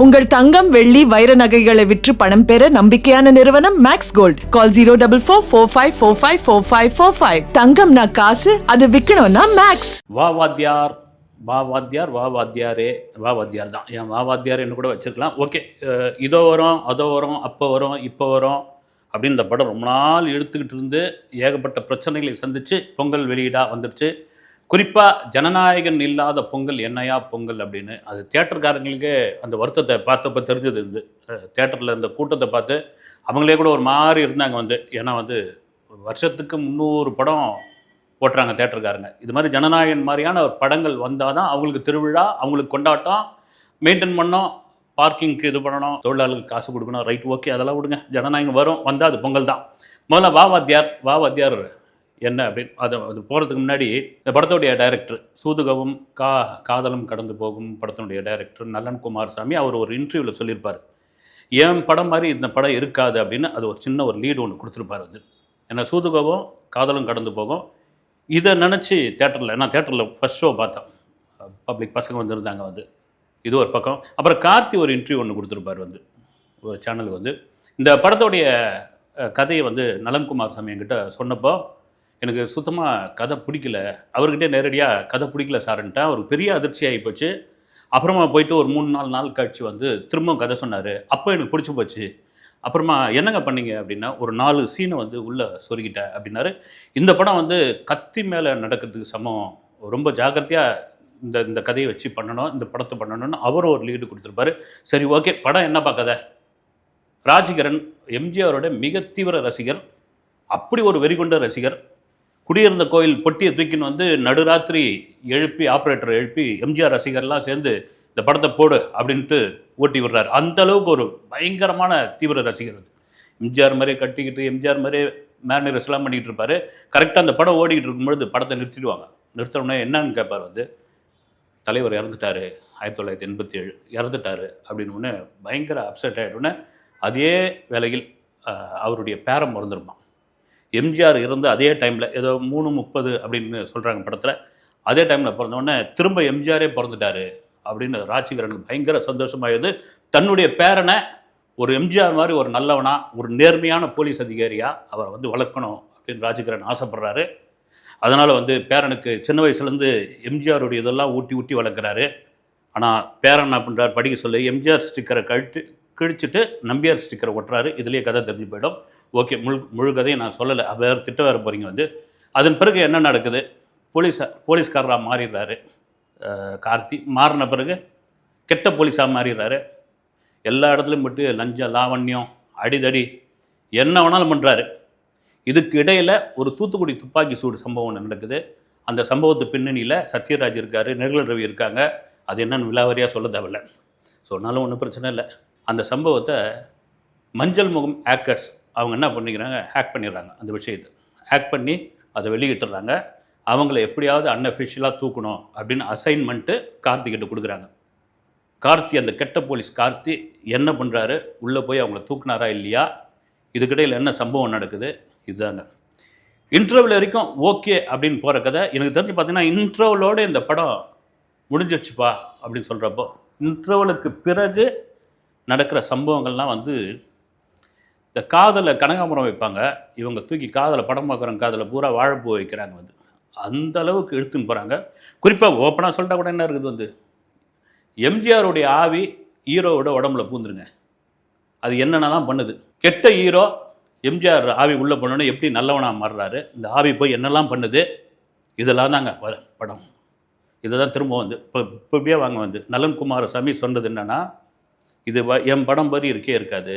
உங்கள் தங்கம் வெள்ளி வைர நகைகளை விற்று பணம் பெற நம்பிக்கையான நிறுவனம் Max Gold call zero double four four five four five four five four five தங்கம்னா காசு அது விற்கணும்னா மேக்ஸ் வா வாத்தியார் வா வாத்தியார் வா வாத்தியாரே. வா வாத்தியார் தான். ஏன் வா வாத்தியார்னு கூட வச்சிருக்கலாம். ஓகே இதோ வரும் அதோ வரும் அப்போ வரும் இப்போ வரும் அப்படின்னு இந்த படம் ரொம்ப நாள் எடுத்துக்கிட்டு இருந்து ஏகப்பட்ட பிரச்சனைகளை சந்தித்து பொங்கல் வெளியீடாக வந்துடுச்சு குறிப்பாக ஜனநாயகன் இல்லாத பொங்கல் என்னையா பொங்கல் அப்படின்னு அது தியேட்டர்காரங்களுக்கே அந்த வருத்தத்தை பார்த்தப்ப தெரிஞ்சது இருந்து தேட்டரில் இந்த கூட்டத்தை பார்த்து அவங்களே கூட ஒரு மாதிரி இருந்தாங்க வந்து. ஏன்னா வந்து வருஷத்துக்கு முந்நூறு படம் ஓட்டுறாங்க தேட்டருக்காரங்க இது மாதிரி ஜனநாயகன் மாதிரியான ஒரு படங்கள் வந்தால் தான் அவங்களுக்கு திருவிழா அவங்களுக்கு கொண்டாட்டம் மெயின்டைன் பண்ணோம் பார்க்கிங்க்கு இது பண்ணணும் தொழிலாளர்களுக்கு காசு கொடுக்கணும் ரைட் ஓகே அதெல்லாம் விடுங்க. ஜனநாயகம் வரும் வந்தால் அது பொங்கல் தான். முதல்ல வா வாத்தியார் வா வாத்தியார். என்ன அப்படின்னு அது அது போகிறதுக்கு முன்னாடி இந்த படத்துடைய டைரக்டர் சூதுகவும் கா காதலும் கடந்து போகும் படத்தினுடைய டைரக்டர் நலன் குமாரசாமி அவர் ஒரு இன்டர்வியூவில் சொல்லியிருப்பார். என் படம் மாதிரி இந்த படம் இருக்காது அப்படின்னு அது ஒரு சின்ன ஒரு லீடு ஒன்று கொடுத்துருப்பார் அது ஏன்னா சூதுகவும் காதலும் கடந்து போகும். இதை நினச்சி தேட்டரில் நான் தேட்டரில் ஃபஸ்ட் ஷோ பார்த்தேன். பப்ளிக் பசங்க வந்திருந்தாங்க வந்து. இது ஒரு பக்கம். அப்புறம் கார்த்தி ஒரு இன்டர்வியூ ஒன்று கொடுத்துருப்பார் வந்து. ஒரு சேனல் வந்து. இந்த படத்தோடைய கதையை வந்து நலன்குமார் சாமி என்கிட்ட சொன்னப்போ எனக்கு சுத்தமாக கதை பிடிக்கல. அவர்கிட்ட நேரடியாக கதை பிடிக்கல சாருன்ட்டேன் அவருக்கு பெரிய அதிர்ச்சி ஆகி போச்சு. அப்புறமா போயிட்டு ஒரு மூணு நாலு நாள் கழிச்சு வந்து திரும்பவும் கதை சொன்னார். அப்போ எனக்கு பிடிச்சி போச்சு. அப்புறமா என்னங்க பண்ணீங்க அப்படின்னா ஒரு நாலு சீனை வந்து உள்ளே சொருகிட்டேன் அப்படின்னாரு. இந்த படம் வந்து கத்தி மேலே நடக்கிறதுக்கு சமம். ரொம்ப ஜாக்கிரதையாக இந்த இந்த கதையை வச்சு பண்ணணும் இந்த படத்தை பண்ணணும்னு அவரும் ஒரு லீடு கொடுத்துருப்பாரு. சரி ஓகே படம் என்னப்பா கதை? ராஜகிரண் எம்ஜிஆரோட மிக தீவிர ரசிகர். அப்படி ஒரு வெறிகொண்ட ரசிகர். குடியிருந்த கோயில் பொட்டியை தூக்கின்னு வந்து நடுராத்திரி எழுப்பி ஆப்ரேட்டர் எழுப்பி எம்ஜிஆர் ரசிகர்லாம் சேர்ந்து இந்த படத்தை போடு அப்படின்ட்டு ஓட்டி விடுறாரு. அந்த அளவுக்கு ஒரு பயங்கரமான தீவிர ரசிகர் எம்ஜிஆர் மாதிரியே கட்டிக்கிட்டு எம்ஜிஆர் மாதிரியே மேனேஜர்ஸ் எல்லாம் பண்ணிக்கிட்டு இருப்பாரு கரெக்டாக அந்த படம் ஓடிக்கிட்டு இருக்கும்பொழுது படத்தை நிறுத்திடுவாங்க. நிறுத்த என்னன்னு கேட்பார் வந்து தலைவர் இறந்துட்டாரு ஆயிரத்தி தொள்ளாயிரத்தி எண்பத்தி ஏழு இறந்துட்டாரு அப்படின்னு உடனே பயங்கர அப்செட் ஆகிடுனே அதே வேலையில் அவருடைய பேரம் மறந்துருமா எம்ஜிஆர் இருந்து அதே டைமில் ஏதோ மூணு முப்பது அப்படின்னு சொல்கிறாங்க படத்தில். அதே டைமில் பிறந்தவொடனே திரும்ப எம்ஜிஆரே பிறந்துட்டாரு அப்படின்னு ராஜிகரனுக்கு பயங்கர சந்தோஷமாயிருது தன்னுடைய பேரனை ஒரு எம்ஜிஆர் மாதிரி ஒரு நல்லவனா ஒரு நேர்மையான போலீஸ் அதிகாரியாக அவரை வந்து வளர்க்கணும் அப்படின்னு ராஜகிரண் ஆசைப்படுறாரு. அதனால் வந்து பேரனுக்கு சின்ன வயசுலேருந்து எம்ஜிஆருடைய இதெல்லாம் ஊட்டி ஊட்டி வளர்க்குறாரு. ஆனால் பேரன் என்ன பண்ணுறாரு படிக்க சொல்லி எம்ஜிஆர் ஸ்டிக்கரை கழித்து கிழிச்சிட்டு நம்பியார் ஸ்டிக்கரை ஒட்டுறாரு. இதுலேயே கதை தெரிஞ்சு போயிடும். ஓகே முழு முழு கதையை நான் சொல்லலை. வேறு திட்ட வேறு போகிறீங்க வந்து. அதன் பிறகு என்ன நடக்குது? போலீஸ் போலீஸ்காரராக மாறிடுறாரு. கார்த்தி. மாறின பிறகு கெட்ட போலீஸாக மாறிடுறாரு. எல்லா இடத்துலையும் போட்டு லஞ்சம் லாவண்யம் அடிதடி என்ன வேணாலும் பண்ணுறாரு இதுக்கு இடையில் ஒரு தூத்துக்குடி துப்பாக்கி சூடு சம்பவம் ஒன்று நடக்குது. அந்த சம்பவத்து பின்னணியில் சத்யராஜ் இருக்கார் நெருகல் ரவி இருக்காங்க. அது என்னன்னு விலாவரியாக சொல்ல தேவையில்ல. சொன்னாலும் ஒன்றும் பிரச்சனை இல்லை. அந்த சம்பவத்தை மஞ்சள் முகம் ஹேக்கர்ஸ் அவங்க என்ன பண்ணிக்கிறாங்க? ஹேக் பண்ணிடுறாங்க அந்த விஷயத்தை. ஹேக் பண்ணி அதை வெளியிட்டுறாங்க. அவங்கள எப்படியாவது அன்அஃபிஷியலாக தூக்கணும் அப்படின்னு அசைன்மெண்ட்டு கார்த்திகிட்ட கொடுக்குறாங்க. கார்த்தி அந்த கெட்ட போலீஸ் கார்த்தி என்ன பண்ணுறாரு உள்ளே போய் அவங்கள தூக்குனாரா இல்லையா? இதுக்கிடையில் என்ன சம்பவம் நடக்குது? இதுதாங்க. இன்டர்வல் வரைக்கும் ஓகே அப்படின்னு போகிற கதை. எனக்கு தெரிஞ்சு பார்த்தீங்கன்னா இன்டர்வலோடு இந்த படம் முடிஞ்சிடுச்சுப்பா அப்படின்னு சொல்கிறப்போ இன்டர்வலுக்கு பிறகு நடக்கிற சம்பவங்கள்லாம் வந்து இந்த காதலை கனகாமரம் வைப்பாங்க. இவங்க தூக்கி காதலை படம் பார்க்குறாங்க காதலை பூரா வாழைப்பூ வைக்கிறாங்க வந்து. அந்த அளவுக்கு இழுத்துன்னு போகிறாங்க குறிப்பாக ஓப்பனாக சொல்லிட்டா கூட என்ன இருக்குது வந்து? எம்ஜிஆருடைய ஆவி ஹீரோவோட உடம்புல பூந்துருங்க. அது என்னென்னலாம் பண்ணுது? கெட்ட ஹீரோ எம்ஜிஆர் ஆவி உள்ளே போனோன்னு எப்படி நல்லவனாக மாறுறாரு? இந்த ஆவி போய் என்னெல்லாம் பண்ணுது? இதெல்லாம் தாங்க வ- படம். இதை தான் திரும்ப வந்து இப்போ இப்போ இப்படியே வாங்க வந்து? நலன் குமாரசாமி சொன்னது என்னென்னா இது வ- என் படம் மாதிரி இருக்கே இருக்காது.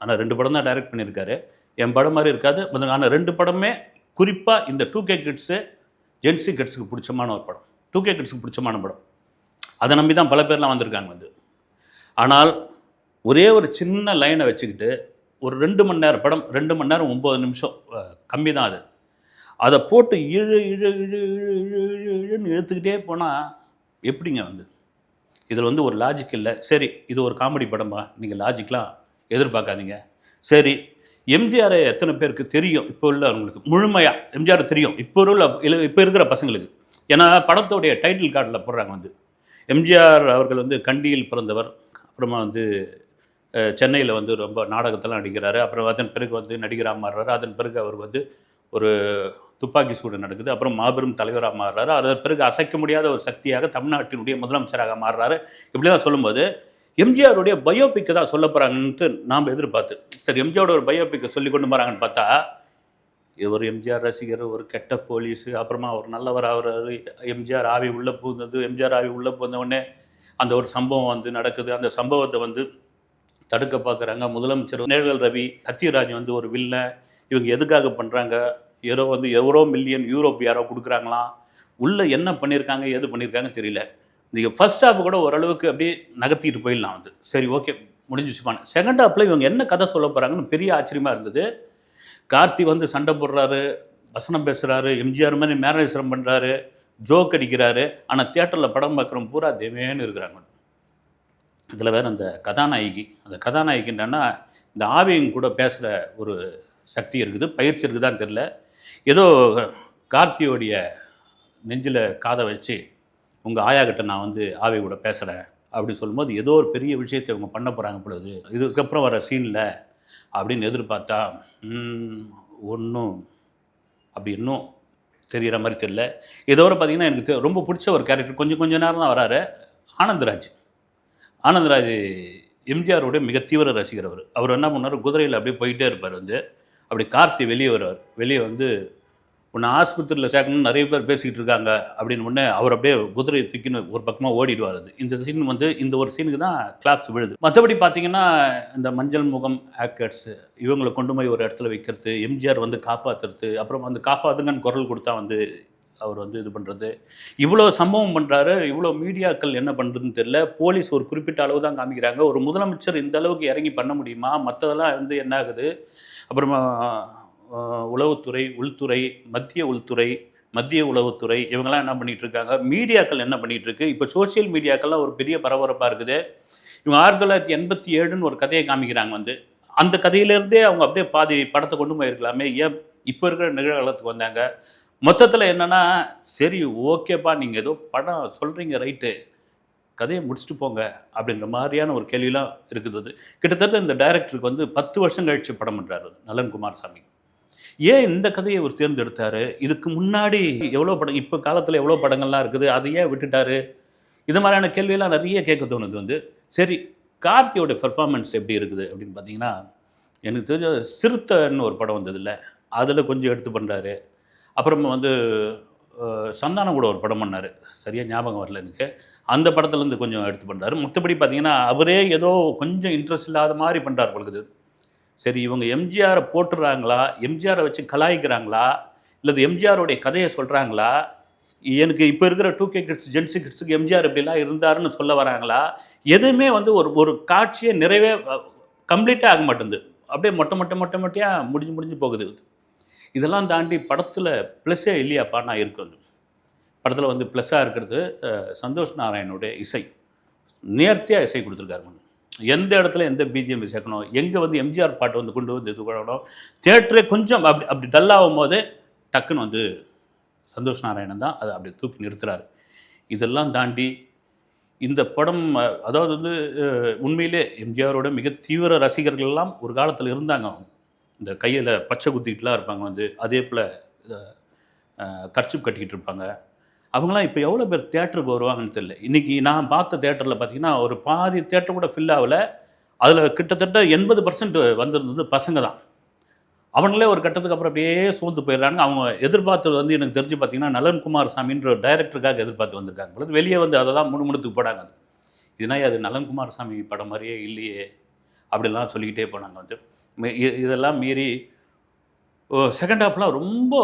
ஆனால் ரெண்டு படம் தான் டைரக்ட் பண்ணியிருக்காரு. என் படம் மாதிரி இருக்காது. ஆனால் ரெண்டு படமே குறிப்பாக இந்த டூ கே கிட்ஸு ஜென்சி கிட்ஸுக்கு பிடிச்சமான ஒரு படம். டூ கே கிட்ஸுக்கு பிடிச்சமான படம். அதை நம்பி தான் பல பேர்லாம் வந்திருக்காங்க வந்து. ஆனால் ஒரே ஒரு சின்ன லைனை வச்சுக்கிட்டு ஒரு ரெண்டு மணி நேரம் படம் ரெண்டு மணி நேரம் ஒம்பது நிமிஷம் கம்மி தான் அது. அதை போட்டு இழு இழு இழு இழு இழு இழு இழுன்னு இழுத்துக்கிட்டே போனால் எப்படிங்க வந்து? இதில் வந்து ஒரு லாஜிக் இல்லை. சரி இது ஒரு காமெடி படமா? நீங்கள் லாஜிக்லாம் எதிர்பார்க்காதீங்க. சரி எம்ஜிஆரை எத்தனை பேருக்கு தெரியும்? இப்போ உள்ள அவங்களுக்கு முழுமையாக எம்ஜிஆர் தெரியும். இப்போ உள்ள இப்போ இருக்கிற பசங்களுக்கு. ஏன்னா படத்தோடைய டைட்டில் கார்டில் போடுறாங்க வந்து. எம்ஜிஆர் அவர்கள் வந்து கண்டியில் பிறந்தவர். அப்புறமா வந்து சென்னையில் வந்து ரொம்ப நாடகத்தெல்லாம் நடிக்கிறாரு. அப்புறம் அதன் பிறகு வந்து நடிகராக மாறுறாரு. அதன் பிறகு அவர் வந்து ஒரு துப்பாக்கி சூடு நடக்குது. அப்புறம் மாபெரும் தலைவராக மாறுறாரு. அதன் பிறகு அசைக்க முடியாத ஒரு சக்தியாக தமிழ்நாட்டினுடைய முதலமைச்சராக மாறுறாரு. இப்படிலாம் சொல்லும்போது எம்ஜிஆருடைய பயோபிக்கை தான் சொல்ல போகிறாங்கன்ட்டு நாம் எதிர்பார்த்து. சரி எம்ஜிஆரோட ஒரு பயோபிக்கை சொல்லி கொண்டு போகிறாங்கன்னு பார்த்தா ஒரு எம்ஜிஆர் ரசிகர் ஒரு கெட்ட போலீஸு அப்புறமா அவர் நல்லவர் ஆகிறாரு. எம்ஜிஆர் ஆவி உள்ளே பூந்தது எம்ஜிஆர் ஆவி உள்ளே பூந்த அந்த ஒரு சம்பவம் வந்து நடக்குது. அந்த சம்பவத்தை வந்து தடுக்க பார்க்குறாங்க. முதலமைச்சர் நேர்கள் ரவி சத்யராஜ் வந்து ஒரு வில்ல இவங்க எதுக்காக பண்ணுறாங்க ஏதோ வந்து எவ்வளோ மில்லியன் யூரோப் யாரோ கொடுக்குறாங்களாம் உள்ளே என்ன பண்ணியிருக்காங்க எது பண்ணியிருக்காங்க தெரியல. நீங்கள் ஃபர்ஸ்ட் ஹாஃப் கூட ஓரளவுக்கு அப்படியே நகர்த்திட்டு போயிடலாம் வந்து சரி ஓகே முடிஞ்சிச்சுப்பான் செகண்ட் ஹாஃபில் இவங்க என்ன கதை சொல்ல போகிறாங்கன்னு பெரிய ஆச்சரியமாக இருந்தது. கார்த்தி வந்து சண்டை போடுறாரு வசனம் பேசுகிறாரு எம்ஜிஆர் மாதிரி மேனேஜரம் பண்ணுறாரு ஜோக் அடிக்கிறாரு. ஆனால் தியேட்டரில் படம் பார்க்குறோம் பூரா தேவேன்னு இருக்கிறாங்க. இதில் வேறு அந்த கதாநாயகி அந்த கதாநாயகின்றன்னா இந்த ஆவியங்க கூட பேசுகிற ஒரு சக்தி இருக்குது பயிற்சி இருக்குதான்னு தெரில ஏதோ கார்த்தியோடைய நெஞ்சில் காதை வச்சு உங்கள் ஆயா கிட்ட நான் வந்து ஆவி கூட பேசுகிறேன் அப்படின்னு சொல்லும்போது ஏதோ ஒரு பெரிய விஷயத்தை இவங்க பண்ண போகிறாங்க பொழுது இதுக்கப்புறம் வர சீனில் அப்படின்னு எதிர்பார்த்தா ஒன்றும் அப்படி இன்னும் தெரிகிற மாதிரி தெரியல. இதோட பார்த்தீங்கன்னா எனக்கு ரொம்ப பிடிச்ச ஒரு கேரக்டர் கொஞ்சம் கொஞ்ச நேரம் தான் வராரு. ஆனந்தராஜ். ஆனந்தராஜ் எம்ஜிஆரோடைய மிக தீவிர ரசிகர் அவர். அவர் என்ன பண்ணார்? குதிரையில் அப்படியே போயிட்டே இருப்பார் வந்து. அப்படி கார்த்தி வெளியே வருவார் வெளியே வந்து உன்னை ஆஸ்பத்திரியில் சேர்க்கணும்னு நிறைய பேர் பேசிக்கிட்டு இருக்காங்க. அப்படின்னு உடனே அவர் அப்படியே குதிரையை தூக்கின்னு ஒரு பக்கமாக ஓடிடுவார் அது இந்த சீன் வந்து இந்த ஒரு சீனுக்கு தான் கிளாப்ஸ் விழுது. மற்றபடி பார்த்தீங்கன்னா இந்த மஞ்சள் முகம் ஆக்டர்ஸ் இவங்களை கொண்டு போய் ஒரு இடத்துல வைக்கிறது எம்ஜிஆர் வந்து காப்பாற்றுறது அப்புறம் வந்து காப்பாற்றுங்கன்னு குரல் கொடுத்தா வந்து அவர் வந்து இது பண்ணுறது இவ்வளோ சம்பவம் பண்ணுறாரு இவ்வளோ மீடியாக்கள் என்ன பண்ணுறதுன்னு தெரியல. போலீஸ் ஒரு குறிப்பிட்ட அளவு தான் காமிக்கிறாங்க. ஒரு முதலமைச்சர் இந்த அளவுக்கு இறங்கி பண்ண முடியுமா? மற்றதெல்லாம் வந்து என்ன ஆகுது? அப்புறமா உளவுத்துறை உள்துறை மத்திய உள்துறை மத்திய உளவுத்துறை இவங்கெல்லாம் என்ன பண்ணிட்டு இருக்காங்க மீடியாக்கள் என்ன பண்ணிட்டு இருக்கு இப்போ சோஷியல் மீடியாக்கள்லாம் ஒரு பெரிய பரபரப்பாக இருக்குது. இவங்க ஆயிரத்தி தொள்ளாயிரத்தி எண்பத்தி ஏழுன்னு ஒரு கதையை காமிக்கிறாங்க வந்து. அந்த கதையிலேருந்தே அவங்க அப்படியே பாதி படத்தை கொண்டு போயிருக்கலாமே. ஏன் இப்போ இருக்கிற நிகழ்காலத்துக்கு வந்தாங்க? மொத்தத்தில் என்னென்னா சரி ஓகேப்பா நீங்கள் ஏதோ படம் சொல்கிறீங்க ரைட்டு. கதையை முடிச்சுட்டு போங்க அப்படின்ற மாதிரியான ஒரு கேள்வியெலாம் இருக்குது அது. கிட்டத்தட்ட இந்த டைரக்டருக்கு வந்து பத்து வருஷம் கழிச்சு படம் பண்ணுறாரு நலன் குமார் சாமி ஏன் இந்த கதையை அவர் தேர்ந்தெடுத்தாரு? இதுக்கு முன்னாடி எவ்வளோ படம் இப்போ காலத்தில் எவ்வளோ படங்கள்லாம் இருக்குது? அதை ஏன் விட்டுட்டாரு? இது மாதிரியான கேள்வியெல்லாம் நிறைய கேட்க தோணுது வந்து. சரி கார்த்தியோட பெர்ஃபார்மன்ஸ் எப்படி இருக்குது அப்படின்னு பார்த்தீங்கன்னா எனக்கு தெரிஞ்ச சிறுத்தைன்னு ஒரு படம் வந்ததில்ல அதில் கொஞ்சம் எடுத்து பண்ணுறாரு அப்புறமா வந்து சந்தானம் கூட ஒரு படம் பண்ணார். சரியாக ஞாபகம் வரல எனக்கு. அந்த படத்துலேருந்து கொஞ்சம் எடுத்து பண்ணுறாரு மற்றபடி பார்த்தீங்கன்னா அவரே ஏதோ கொஞ்சம் இன்ட்ரெஸ்ட் இல்லாத மாதிரி பண்ணுறார் பொழுது சரி இவங்க எம்ஜிஆரை போட்டுடுறாங்களா எம்ஜிஆரை வச்சு கலாய்க்கிறாங்களா? இல்லது எம்ஜிஆருடைய கதையை சொல்கிறாங்களா எனக்கு இப்போ இருக்கிற டூ கே கிட்ஸ் ஜென்சி கிட்ஸுக்கு எம்ஜிஆர் இப்படிலாம் இருந்தாருன்னு சொல்ல வராங்களா? எதுவுமே வந்து ஒரு ஒரு காட்சியை நிறைவே கம்ப்ளீட்டாக ஆக மாட்டேங்குது. அப்படியே மொட்டை மொட்டை மொட்டை மொட்டையாக முடிஞ்சு முடிஞ்சு போகுது. இதெல்லாம் தாண்டி படத்தில் ப்ளஸ்ஸே இல்லையாப்பா நான் இருக்கிறது படத்தில் வந்து ப்ளஸ்ஸாக இருக்கிறது சந்தோஷ் நாராயணனுடைய இசை. நேர்த்தியாக இசை கொடுத்துருக்காரு எந்த இடத்துல எந்த பிஜிஎம் சேர்க்கணும் எங்கே வந்து எம்ஜிஆர் பாட்டு வந்து கொண்டு வந்து இது பண்ணணும் தேட்டரே கொஞ்சம் அப்படி அப்படி டல்லாகும் போதே டக்குன்னு வந்து சந்தோஷ் நாராயணன் தான் அதை அப்படி தூக்கி நிறுத்துறாரு. இதெல்லாம் தாண்டி இந்த படம் அதாவது வந்து உண்மையிலே எம்ஜிஆரோட மிக தீவிர ரசிகர்கள் எல்லாம் ஒரு காலத்தில் இருந்தாங்க இந்த கையில் பச்சை குத்திக்கிட்டுலாம் இருப்பாங்க வந்து அதே போல் கர்ச்சிப் கட்டிக்கிட்டு இருப்பாங்க. அவங்களாம் இப்போ எவ்வளோ பேர் தேட்டருக்கு வருவாங்கன்னு தெரியல. இன்றைக்கி நான் பார்த்த தேட்டரில் பார்த்தீங்கன்னா ஒரு பாதி தேட்டர் கூட ஃபில் ஆகல. அதில் கிட்டத்தட்ட எண்பது பர்சன்ட் வந்திருந்தது பசங்க தான். அவங்களே ஒரு கட்டத்துக்கு அப்புறம் அப்படியே சோர்ந்து போயிடுறாங்க. அவங்க எதிர்பார்த்தது வந்து எனக்கு தெரிஞ்சு பார்த்தீங்கன்னா நலன்குமார் சாமின்ற டைரக்டருக்காக எதிர்பார்த்து வந்திருக்காங்க. பொழுது வெளியே வந்து அதை தான் முணுமுணுத்துக்கு போடாங்க அது. இதுனா அது நலன்குமார் சாமி படம் மாதிரியே இல்லையே அப்படிலாம் சொல்லிக்கிட்டே போனாங்க வந்து. இதெல்லாம் மீறி செகண்ட் ஹாஃப்லாம் ரொம்ப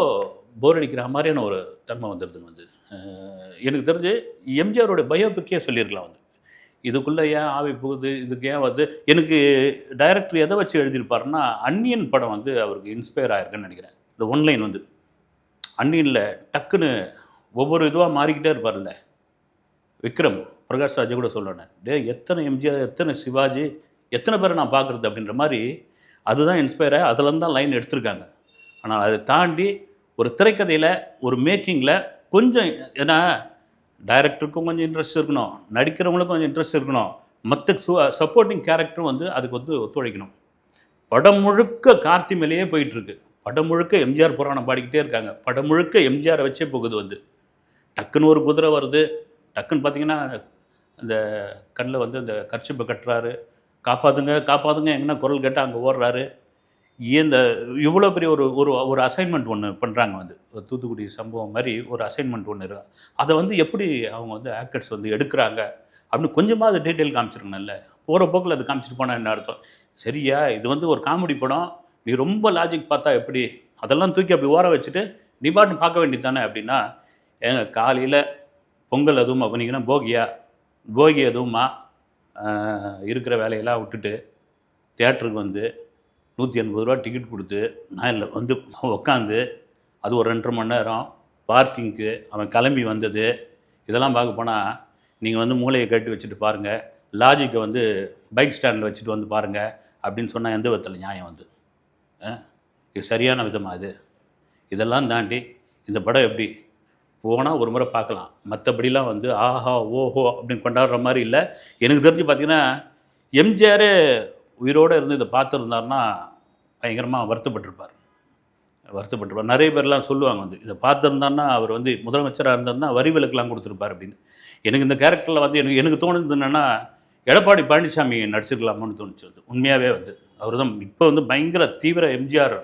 போர் அடிக்கிற மாதிரியான ஒரு தன்மை வந்துடுது வந்து. எனக்கு தெரிஞ்சு எம்ஜிஆரோட பயோபிக்கே சொல்லியிருக்கலாம் வந்து. இதுக்குள்ளே ஏன் ஆவி போகுது இதுக்கு ஏன் வந்து எனக்கு டைரக்டர் எதை வச்சு எழுதியிருப்பாருன்னா அன்னியன் படம் வந்து அவருக்கு இன்ஸ்பயர் ஆயிருக்குன்னு நினைக்கிறேன். இந்த ஒன்லைன் வந்து. அன்னியனில் டக்குன்னு ஒவ்வொரு இதுவாக மாறிக்கிட்டே இருப்பார்ல விக்ரம் பிரகாஷ் ராஜ் கூட சொல்லணும் டே எத்தனை எம்ஜிஆர் எத்தனை சிவாஜி எத்தனை பேரை நான் பார்க்குறது? அப்படின்ற மாதிரி அதுதான் இன்ஸ்பயர் ஆகி அதுலேருந்து தான் லைன் எடுத்திருக்காங்க. ஆனால் அதை தாண்டி ஒரு திரைக்கதையில் ஒரு மேக்கிங்கில் கொஞ்சம் ஏன்னா டைரக்டருக்கும் கொஞ்சம் இன்ட்ரெஸ்ட் இருக்கணும். நடிக்கிறவங்களுக்கும் கொஞ்சம் இன்ட்ரெஸ்ட் இருக்கணும். மற்ற சப்போர்ட்டிங் கேரக்டரும் வந்து அதுக்கு வந்து ஒத்துழைக்கணும். படம் முழுக்க கார்த்தி மேலேயே போயிட்டுருக்கு. படம் முழுக்க எம்ஜிஆர் புராணம் பாடிக்கிட்டே இருக்காங்க. படம் முழுக்க எம்ஜிஆரை வச்சே போகுது வந்து. டக்குன்னு ஒரு குதிரை வருது. டக்குன்னு பார்த்தீங்கன்னா அந்த கண்ணில் வந்து அந்த கர்ச்சிப்பை கட்டுறாரு. காப்பாற்றுங்க காப்பாற்றுங்க எங்கன்னா குரல் கேட்டால் அங்கே ஓடுறாரு. இந்த இவ்வளோ பெரிய ஒரு ஒரு ஒரு அசைன்மெண்ட் ஒன்று பண்ணுறாங்க வந்து. ஒரு தூத்துக்குடி சம்பவம் மாதிரி ஒரு அசைன்மெண்ட் ஒன்று இருக்கு. அதை வந்து எப்படி அவங்க வந்து ஆக்டர்ஸ் வந்து எடுக்கிறாங்க? அப்படின்னு கொஞ்சமாக அது டீட்டெயில் காமிச்சிருக்கணும்ல. போகிற போக்கில் அது காமிச்சிட்டு போனால் என்ன அர்த்தம்? சரியா இது வந்து ஒரு காமெடி படம். நீ ரொம்ப லாஜிக் பார்த்தா எப்படி? அதெல்லாம் தூக்கி அப்படி ஓர வச்சுட்டு நீ பாட்டு பார்க்க வேண்டியது தானே அப்படின்னா ஏங்க காலையில் பொங்கல் அதுவுமா பண்ணிங்கன்னா போகியா? போகி அதுவுமா இருக்கிற வேலையெல்லாம் விட்டுட்டு தேட்டருக்கு வந்து நூற்றி எண்பது ரூபா டிக்கெட் கொடுத்து நான் இல்லை வந்து உக்காந்து அது ஒரு ரெண்டரை மணி நேரம் பார்க்கிங்க்கு அவன் கிளம்பி வந்தது. இதெல்லாம் பார்க்க போனால் நீங்கள் வந்து மூளையை கட்டி வச்சுட்டு பாருங்கள் லாஜிக்கை வந்து பைக் ஸ்டாண்டில் வச்சுட்டு வந்து பாருங்கள் அப்படின்னு சொன்னால் எந்த விதத்தில் நியாயம் வந்து இது சரியான விதமாக இது? இதெல்லாம் தாண்டி இந்த படம் எப்படி? போனால் ஒரு முறை பார்க்கலாம். மற்றபடிலாம் வந்து ஆஹா ஓஹோ அப்படின்னு கொண்டாடுற மாதிரி இல்லை. எனக்கு தெரிஞ்சு பார்த்தீங்கன்னா எம்ஜிஆரே உயிரோடு இருந்து இதை பார்த்துருந்தாருன்னா பயங்கரமாக வருத்தப்பட்டிருப்பார். வருத்தப்பட்டிருப்பார். நிறைய பேர்லாம் சொல்லுவாங்க வந்து இதை பார்த்துருந்தாருன்னா அவர் வந்து முதலமைச்சராக இருந்தாருன்னா வரி விலக்கெல்லாம் கொடுத்துருப்பார் அப்படின்னு. எனக்கு இந்த கேரக்டரில் வந்து எனக்கு எனக்கு தோணுது என்னென்னா எடப்பாடி பழனிசாமி நடிச்சிருக்கலாமான்னு தோணுச்சு அது. உண்மையாகவே வந்து. அவர் தான் இப்போ வந்து பயங்கர தீவிர எம்ஜிஆர்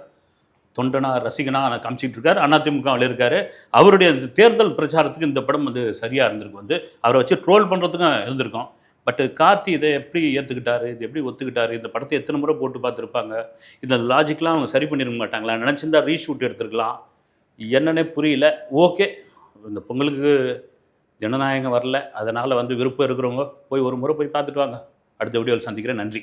தொண்டனா ரசிகனா காமிச்சிட்டு இருக்காரு. அதிமுகவில் இருக்காரு. அவருடைய அந்த தேர்தல் பிரச்சாரத்துக்கு இந்த படம் வந்து சரியாக இருந்திருக்கும். வந்து அவரை வச்சு ட்ரோல் பண்ணுறதுக்கும் இருந்திருக்கும். பட் கார்த்தி இதை எப்படி ஏற்றுக்கிட்டாரு இது எப்படி ஒத்துக்கிட்டாரு? இந்த படத்தை எத்தனை முறை போட்டு பார்த்துருப்பாங்க? இந்த லாஜிக்லாம் அவங்க சரி பண்ணிருக்க மாட்டாங்களா? நினச்சிருந்தா ரீஷூட் எடுத்துருக்கலாம். என்னன்னே புரியல. ஓகே. இந்த பொங்கலுக்கு ஜனநாயகம் வரல. அதனால் வந்து விருப்பம் இருக்கிறவங்க போய் ஒரு முறை போய் பார்த்துட்டு வாங்க. அடுத்த வீடியோவில் சந்திக்கிறேன். நன்றி.